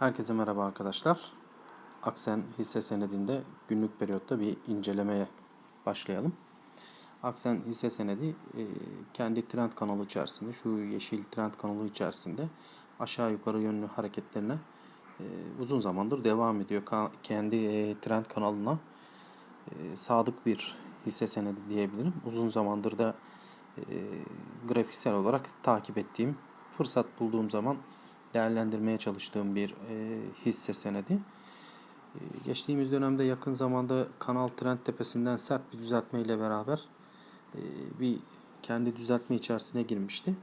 Herkese merhaba arkadaşlar. Aksen hisse senedinde günlük periyotta bir incelemeye başlayalım. Aksen hisse senedi e, kendi trend kanalı içerisinde, şu yeşil trend kanalı içerisinde aşağı yukarı yönlü hareketlerine e, uzun zamandır devam ediyor. Kendi e, trend kanalına sadık bir hisse senedi diyebilirim. Uzun zamandır da grafiksel olarak takip ettiğim, fırsat bulduğum zaman değerlendirmeye çalıştığım bir e, hisse senedi. E, geçtiğimiz dönemde yakın zamanda Kanal Trend Tepesi'nden sert bir düzeltme ile beraber e, bir kendi düzeltme içerisine girmişti.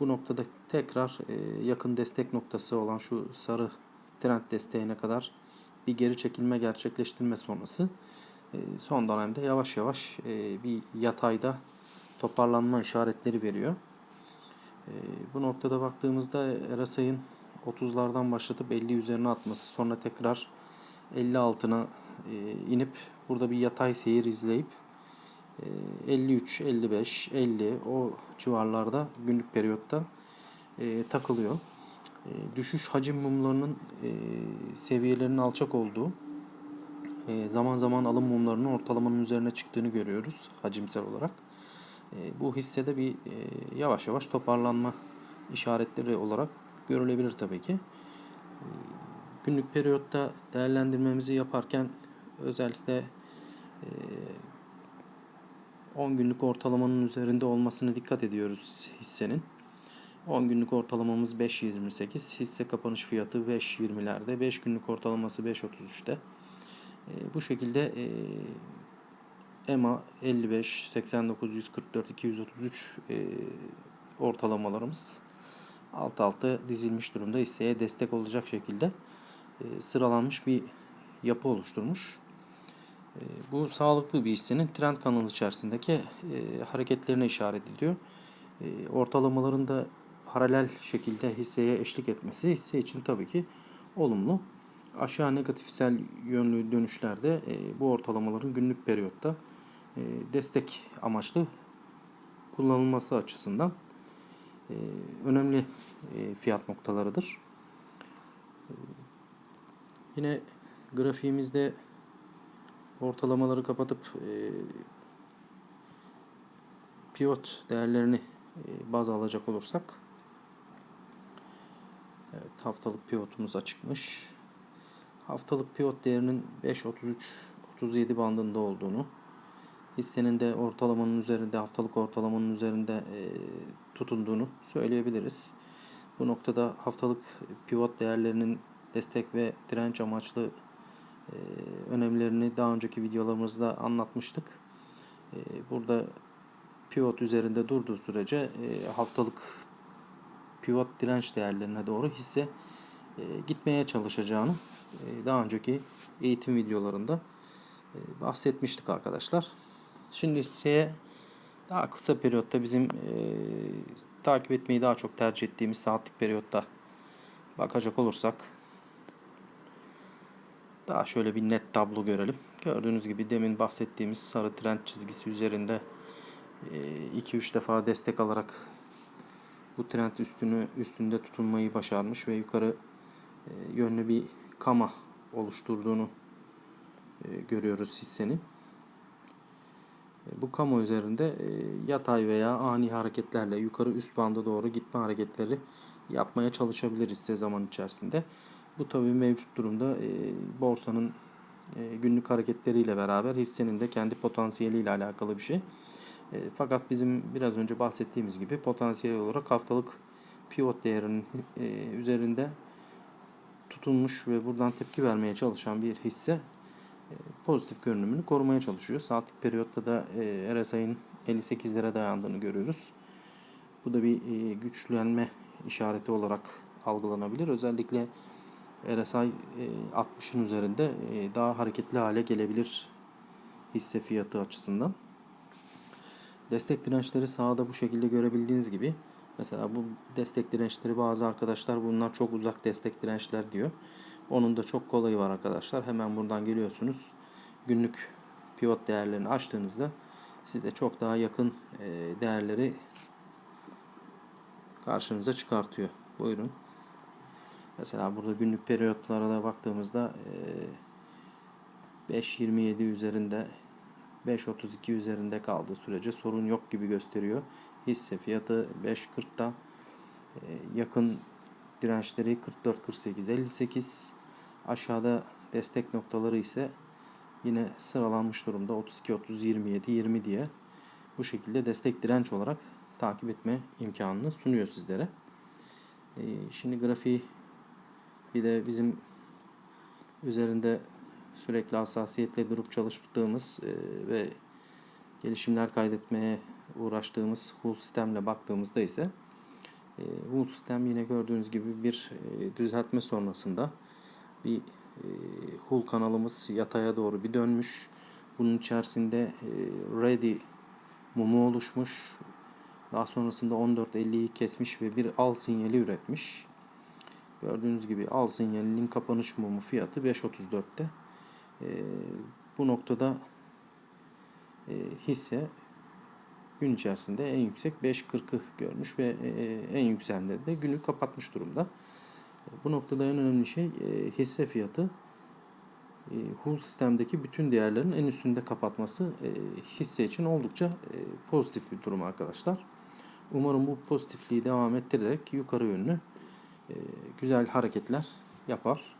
Bu noktada tekrar e, yakın destek noktası olan şu sarı trend desteğine kadar bir geri çekilme gerçekleştirme sonrası e, son dönemde yavaş yavaş e, bir yatayda toparlanma işaretleri veriyor. Ee, bu noktada baktığımızda RSI'nin 30'lardan başlatıp 50 üzerine atması sonra tekrar 50 altına e, inip burada bir yatay seyir izleyip 53, 55, 50 o civarlarda günlük periyotta e, takılıyor. E, düşüş hacim mumlarının seviyelerinin alçak olduğu zaman zaman alım mumlarının ortalamanın üzerine çıktığını görüyoruz hacimsel olarak. E, bu hissede bir e, yavaş yavaş toparlanma işaretleri olarak görülebilir tabii ki. E, günlük periyotta değerlendirmemizi yaparken özellikle 10 günlük ortalamanın üzerinde olmasını dikkat ediyoruz hissenin. 10 günlük ortalamamız 5.28, hisse kapanış fiyatı 5.20'lerde, 5 günlük ortalaması 5.33'te. Bu şekilde EMA 55, 89, 144, 233 e, ortalamalarımız alt alta dizilmiş durumda hisseye destek olacak şekilde e, sıralanmış bir yapı oluşturmuş. E, bu sağlıklı bir hissenin trend kanalı içerisindeki e, hareketlerine işaret ediyor. E, ortalamaların da paralel şekilde hisseye eşlik etmesi hisse için tabii ki olumlu. Aşağı negatifsel yönlü dönüşlerde e, bu ortalamaların günlük periyotta destek amaçlı kullanılması açısından e, önemli e, fiyat noktalarıdır. Yine grafiğimizde ortalamaları kapatıp pivot değerlerini baz alacak olursak evet, haftalık pivotumuz açıkmış. Haftalık pivot değerinin 5.33-37 bandında olduğunu hissenin de ortalamanın üzerinde, haftalık ortalamanın üzerinde tutunduğunu söyleyebiliriz. Bu noktada haftalık pivot değerlerinin destek ve direnç amaçlı önemlerini daha önceki videolarımızda anlatmıştık. Burada pivot üzerinde durduğu sürece haftalık pivot direnç değerlerine doğru hisse gitmeye çalışacağını daha önceki eğitim videolarında bahsetmiştik arkadaşlar. Şimdi hisseye daha kısa periyotta bizim e, takip etmeyi daha çok tercih ettiğimiz saatlik periyotta bakacak olursak daha şöyle bir net tablo görelim. Gördüğünüz gibi demin bahsettiğimiz sarı trend çizgisi üzerinde 2-3 e, defa destek alarak bu trend üstünü üstünde tutunmayı başarmış ve yukarı e, yönlü bir kama oluşturduğunu e, görüyoruz hissenin. Bu kamu üzerinde e, yatay veya ani hareketlerle yukarı üst banda doğru gitme hareketleri yapmaya çalışabilir hisse zaman içerisinde. Bu tabii mevcut durumda e, borsanın e, günlük hareketleriyle beraber hissenin de kendi potansiyeliyle alakalı bir şey. Fakat bizim biraz önce bahsettiğimiz gibi potansiyel olarak haftalık pivot değerinin üzerinde tutunmuş ve buradan tepki vermeye çalışan bir hisse pozitif görünümünü korumaya çalışıyor. Saatlik periyotta da e, RSI'nin 58'lere dayandığını görüyoruz. Bu da bir e, güçlenme işareti olarak algılanabilir. Özellikle RSI 60'ın üzerinde daha hareketli hale gelebilir hisse fiyatı açısından. Destek dirençleri sağda bu şekilde görebildiğiniz gibi mesela bu destek dirençleri bazı arkadaşlar bunlar çok uzak destek dirençler diyor. Onun da çok kolayı var arkadaşlar. Hemen buradan geliyorsunuz. Günlük pivot değerlerini açtığınızda size çok daha yakın e, değerleri karşınıza çıkartıyor. Buyurun. Mesela burada günlük periyotlara da baktığımızda eee, 5.27 üzerinde 5.32 üzerinde kaldığı sürece sorun yok gibi gösteriyor. Hisse fiyatı 5.40'da eee, yakın dirençleri 44, 48, 58. Aşağıda destek noktaları ise yine sıralanmış durumda 32, 30, 27, 20 diye bu şekilde destek direnç olarak takip etme imkanını sunuyor sizlere. Ee, Şimdi grafiği bir de bizim üzerinde sürekli hassasiyetle durup çalıştığımız e, ve gelişimler kaydetmeye uğraştığımız Hull sistemle baktığımızda ise e, Hull sistem yine gördüğünüz gibi bir e, düzeltme sonrasında bir e, Hull kanalımız yataya doğru bir dönmüş. Bunun içerisinde e, ready mumu oluşmuş. Daha sonrasında 14.50'yi kesmiş ve bir al sinyali üretmiş. Gördüğünüz gibi al sinyalinin kapanış mumu fiyatı 5.34'te. Ee, bu noktada e, hisse gün içerisinde en yüksek 5.40'ı görmüş ve e, en yükselende de günü kapatmış durumda. Bu noktada en önemli şey e, hisse fiyatı e, Hull sistemdeki bütün değerlerin en üstünde kapatması e, hisse için oldukça e, pozitif bir durum arkadaşlar. Umarım bu pozitifliği devam ettirerek yukarı yönlü güzel hareketler yapar.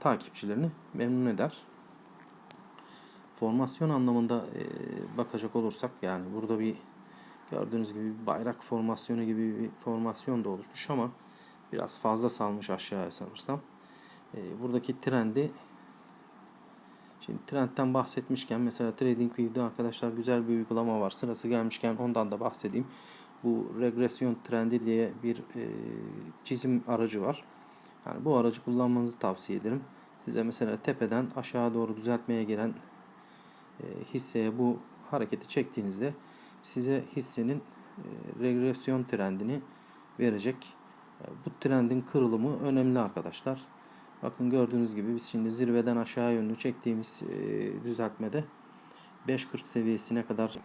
Takipçilerini memnun eder. Formasyon anlamında bakacak olursak yani burada bir gördüğünüz gibi bayrak formasyonu gibi bir formasyon da oluşmuş ama biraz fazla salmış aşağıya sanırsam. E, buradaki trendi Şimdi trendten bahsetmişken mesela TradingView'de arkadaşlar güzel bir uygulama var. Sırası gelmişken ondan da bahsedeyim. Bu regresyon trendi diye bir e, çizim aracı var. Yani bu aracı kullanmanızı tavsiye ederim. Size mesela tepeden aşağı doğru düzeltmeye giren e, hisseye bu hareketi çektiğinizde size hissenin e, regresyon trendini verecek. Bu trendin kırılımı önemli arkadaşlar. Bakın gördüğünüz gibi biz şimdi zirveden aşağı yönlü çektiğimiz e, düzeltmede 5.40 seviyesine kadar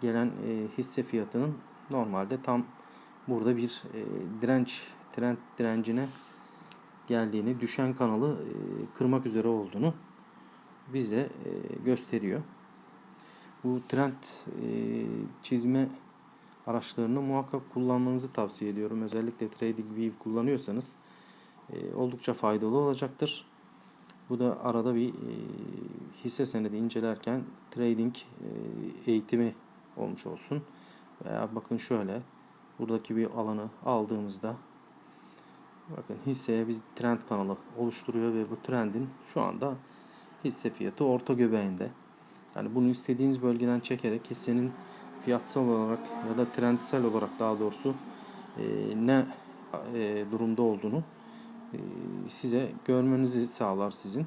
gelen e, hisse fiyatının normalde tam burada bir e, direnç trend direncine geldiğini, düşen kanalı e, kırmak üzere olduğunu bize gösteriyor. Bu trend e, çizme araçlarını muhakkak kullanmanızı tavsiye ediyorum. Özellikle TradingView kullanıyorsanız e, oldukça faydalı olacaktır. Bu da arada bir e, hisse senedi incelerken trading e, eğitimi olmuş olsun. Veya bakın şöyle buradaki bir alanı aldığımızda bakın hisseye bir trend kanalı oluşturuyor ve bu trendin şu anda hisse fiyatı orta göbeğinde. Yani bunu istediğiniz bölgeden çekerek hissenin fiyatsal olarak ya da trendsel olarak daha doğrusu e, ne e, durumda olduğunu e, size görmenizi sağlar sizin.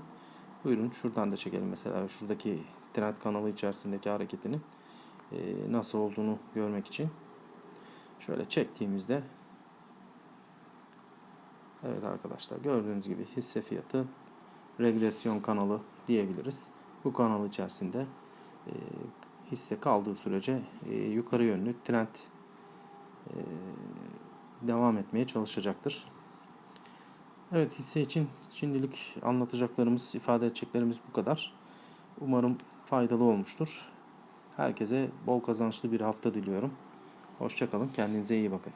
Buyurun şuradan da çekelim mesela şuradaki trend kanalı içerisindeki hareketinin e, nasıl olduğunu görmek için. Şöyle çektiğimizde Evet arkadaşlar gördüğünüz gibi hisse fiyatı regresyon kanalı diyebiliriz. Bu kanal içerisinde e, hisse kaldığı sürece e, yukarı yönlü trend e, devam etmeye çalışacaktır. Evet hisse için şimdilik anlatacaklarımız, ifade edeceklerimiz bu kadar. Umarım faydalı olmuştur. Herkese bol kazançlı bir hafta diliyorum. Hoşçakalın. Kendinize iyi bakın.